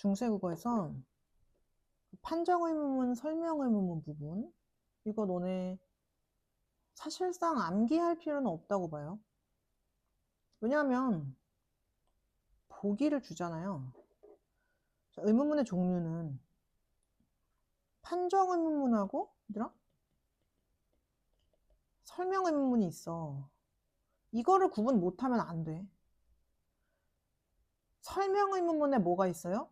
중세국어에서 판정 의문문, 설명 의문문 부분 이거 너네 사실상 암기할 필요는 없다고 봐요. 왜냐하면 보기를 주잖아요. 자, 의문문의 종류는 판정 의문문하고 얘들아 설명 의문문이 있어. 이거를 구분 못하면 안 돼. 설명 의문문에 뭐가 있어요?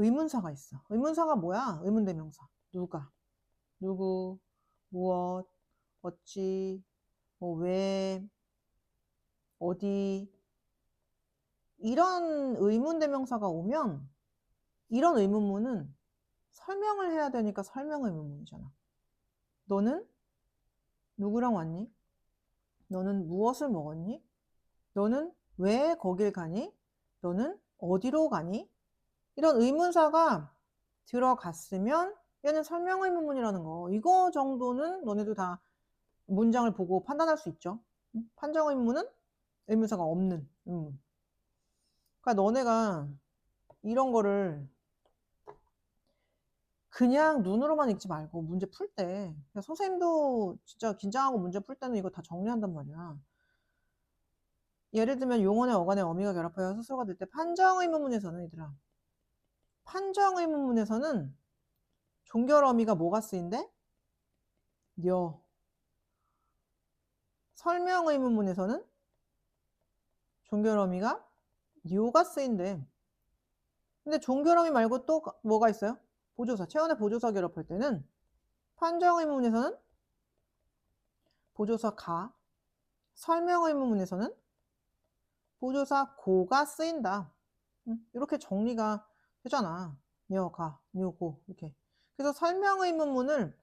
의문사가 있어. 의문사가 뭐야? 의문대명사. 누가? 누구? 무엇? 어찌? 뭐 왜? 어디? 이런 의문대명사가 오면 이런 의문문은 설명을 해야 되니까 설명 의문문이잖아. 너는 누구랑 왔니? 너는 무엇을 먹었니? 너는 왜 거길 가니? 너는 어디로 가니? 이런 의문사가 들어갔으면 얘는 설명 의문문이라는 거. 이거 정도는 너네도 다 문장을 보고 판단할 수 있죠. 응? 판정의문문은 의문사가 없는 의문문. 그러니까 너네가 이런 거를 그냥 눈으로만 읽지 말고 문제 풀 때 선생님도 진짜 긴장하고 문제 풀 때는 이거 다 정리한단 말이야. 예를 들면 용언의 어간의 어미가 결합하여 스스로가 될 때 판정 의문문에서는 얘들아 판정 의문문에서는 종결 어미가 뭐가 쓰인대? 여 설명 의문문에서는 종결 어미가 요가 쓰인대. 근데 종결 어미 말고 또 뭐가 있어요? 보조사, 체온의 보조사 결합할 때는 판정 의문에서는 보조사 가, 설명의문에서는 보조사 고가 쓰인다. 이렇게 정리가 되잖아. 여, 가, 요, 고 이렇게. 그래서 설명 의문문을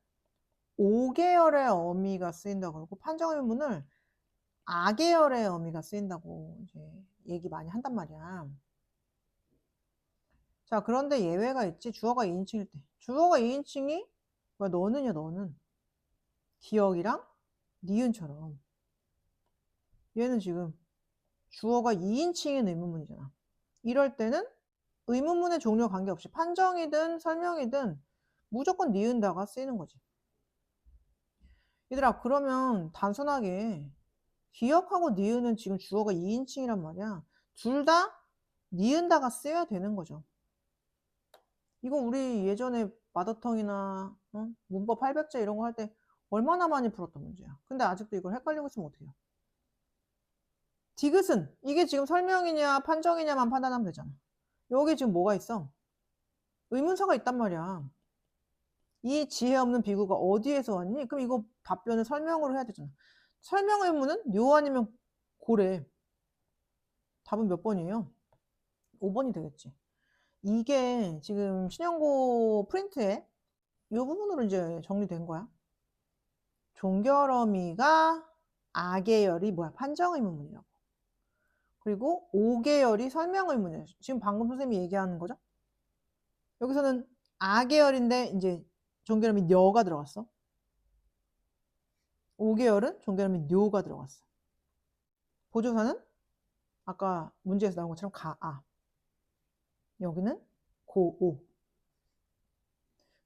5계열의 어미가 쓰인다고 그러고 판정의문을 아계열의 어미가 쓰인다고 이제 얘기 많이 한단 말이야. 자, 그런데 예외가 있지. 주어가 2인칭일 때. 주어가 2인칭이 뭐야, 너는요, 너는. 기억이랑 니은처럼. 얘는 지금 주어가 2인칭인 의문문이잖아. 이럴 때는 의문문의 종류와 관계없이 판정이든 설명이든 무조건 니은다가 쓰이는 거지. 얘들아, 그러면 단순하게 기억하고 니은은 지금 주어가 2인칭이란 말이야. 둘 다 니은다가 쓰여야 되는 거죠. 이거 우리 예전에 마더텅이나 어? 문법 800제 이런 거 할 때 얼마나 많이 풀었던 문제야. 근데 아직도 이걸 헷갈리고 있으면 어떡해요? 디귿은 이게 지금 설명이냐 판정이냐만 판단하면 되잖아. 여기 지금 뭐가 있어? 의문사가 있단 말이야. 이 지혜 없는 비구가 어디에서 왔니? 그럼 이거 답변을 설명으로 해야 되잖아. 설명 의문은 요 아니면 고래. 답은 몇 번이에요? 5번이 되겠지. 이게 지금 신형고 프린트에 이 부분으로 이제 정리된 거야. 종결어미가 아계열이 뭐야? 판정의문문이라고. 그리고 5계열이 설명의문이에요. 지금 방금 선생님이 얘기하는 거죠? 여기서는 아계열인데 이제 종결어미 여가 들어갔어. 5계열은 종결어미 뇨가 들어갔어. 보조사는 아까 문제에서 나온 것처럼 가, 아. 여기는 고, 오.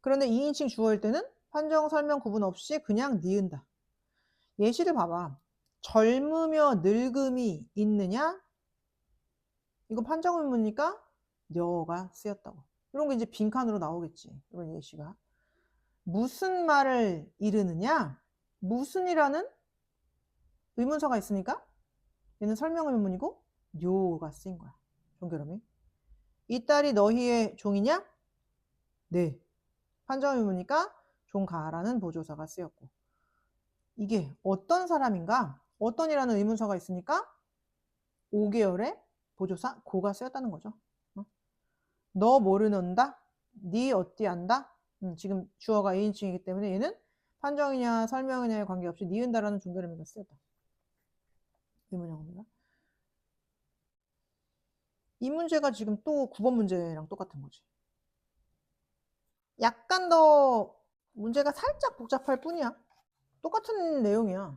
그런데 2인칭 주어일 때는 판정, 설명 구분 없이 그냥 니은다. 예시를 봐봐. 젊으며 늙음이 있느냐? 이거 판정 의문이니까 녀가 쓰였다고. 이런 게 이제 빈칸으로 나오겠지. 이런 예시가. 무슨 말을 이르느냐? 무슨이라는 의문사가 있으니까 얘는 설명 의문이고 뇨가 쓰인 거야. 종결음이. 이 딸이 너희의 종이냐? 네. 판정 의문이니까 종가라는 보조사가 쓰였고. 이게 어떤 사람인가? 어떤이라는 의문사가 있으니까 5개월에 보조사 고가 쓰였다는 거죠. 어? 너 모르는다? 네 어찌 안다? 음, 지금 주어가 2인칭이기 때문에 얘는 판정이냐 설명이냐에 관계없이 니은다라는 종결의미가 쓰였다. 의문형입니다. 이 문제가 지금 또 9번 문제랑 똑같은 거지. 약간 더 문제가 살짝 복잡할 뿐이야. 똑같은 내용이야.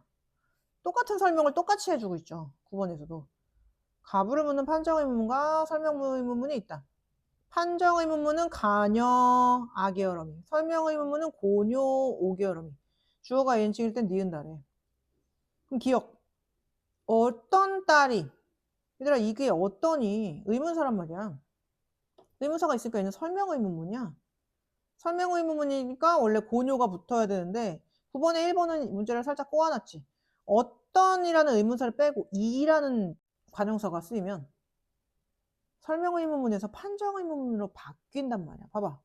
똑같은 설명을 똑같이 해주고 있죠. 9번에서도. 가부를 묻는 판정의문과 설명 의문문이 있다. 판정 의문문은 가녀 아계어러미, 설명 의문문은 고뇨 오계어러미. 주어가 인칭일 땐 니은다래. 그럼 기억. 어떤 딸이 얘들아 이게 어떠니 의문사란 말이야. 의문사가 있으니까 얘는 설명 의문문이야. 설명 의문문이니까 원래 고뇨가 붙어야 되는데 9번에 1번은 문제를 살짝 꼬아놨지. 어떤이라는 의문사를 빼고 이라는 관용사가 쓰이면 설명 의문문에서 판정 의문문으로 바뀐단 말이야. 봐봐.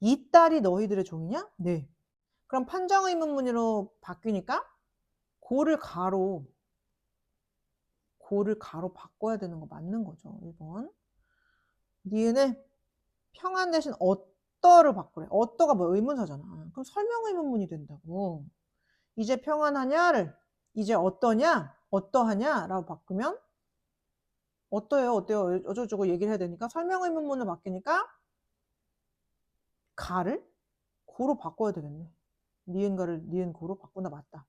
이 딸이 너희들의 종이냐? 네. 그럼 판정 의문문으로 바뀌니까 고를 가로 고를 가로 바꿔야 되는 거 맞는 거죠. 1번. 니은에 평안 대신 어떠를 바꾸래. 어떠가 뭐 의문사잖아. 그럼 설명 의문문이 된다고. 이제 평안하냐를 이제 어떠냐? 어떠하냐? 라고 바꾸면 어떠요? 어때요? 어쩌고저쩌고 얘기를 해야 되니까 설명 의문문을 바뀌니까 가를 고로 바꿔야 되겠네. 니은가를 니은 고로 바꾸나 맞다.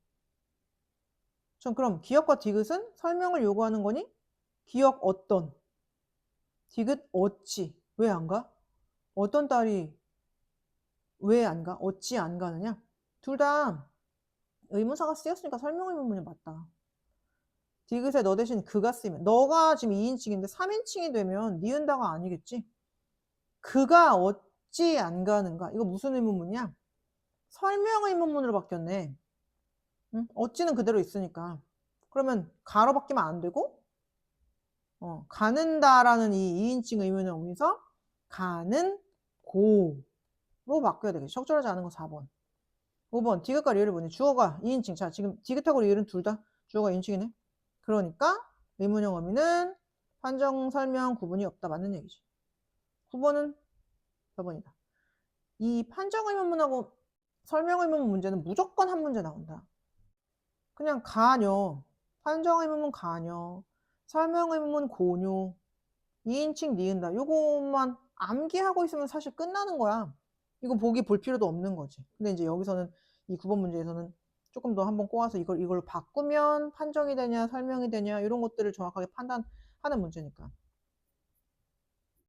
전 그럼 기억과 디귿은 설명을 요구하는 거니? 기억 어떤? 디귿 어찌? 왜 안 가? 어떤 딸이 왜 안 가? 어찌 안 가느냐? 둘 다 의문사가 쓰였으니까 설명 의문문이 맞다. 디귿에 너 대신 그가 쓰이면 너가 지금 2인칭인데 3인칭이 되면 니은다가 아니겠지? 그가 어찌 안 가는가? 이거 무슨 의문문이야? 설명 의문문으로 바뀌었네. 응? 어찌는 그대로 있으니까. 그러면 가로 바뀌면 안 되고 어, 가는다라는 이 2인칭 의문을 오면서 가는 고로 바뀌어야 되겠죠. 적절하지 않은 거 4번. 5번 디귿과 리을을 보니 주어가 2인칭. 자 지금 디귿하고 리을은 둘 다 주어가 2인칭이네. 그러니까 의문형 어미는 판정 설명 구분이 없다. 맞는 얘기지. 9번은 4번이다. 이 판정 의문문하고 설명 의문문 문제는 무조건 한 문제 나온다. 그냥 가녀, 판정 의문문 가녀, 설명 의문문 고뇨, 2인칭 니은다. 요것만 암기하고 있으면 사실 끝나는 거야. 이거 보기 볼 필요도 없는 거지. 근데 이제 여기서는 이 9번 문제에서는 조금 더 한번 꼬아서 이걸 이걸 바꾸면 판정이 되냐 설명이 되냐 이런 것들을 정확하게 판단하는 문제니까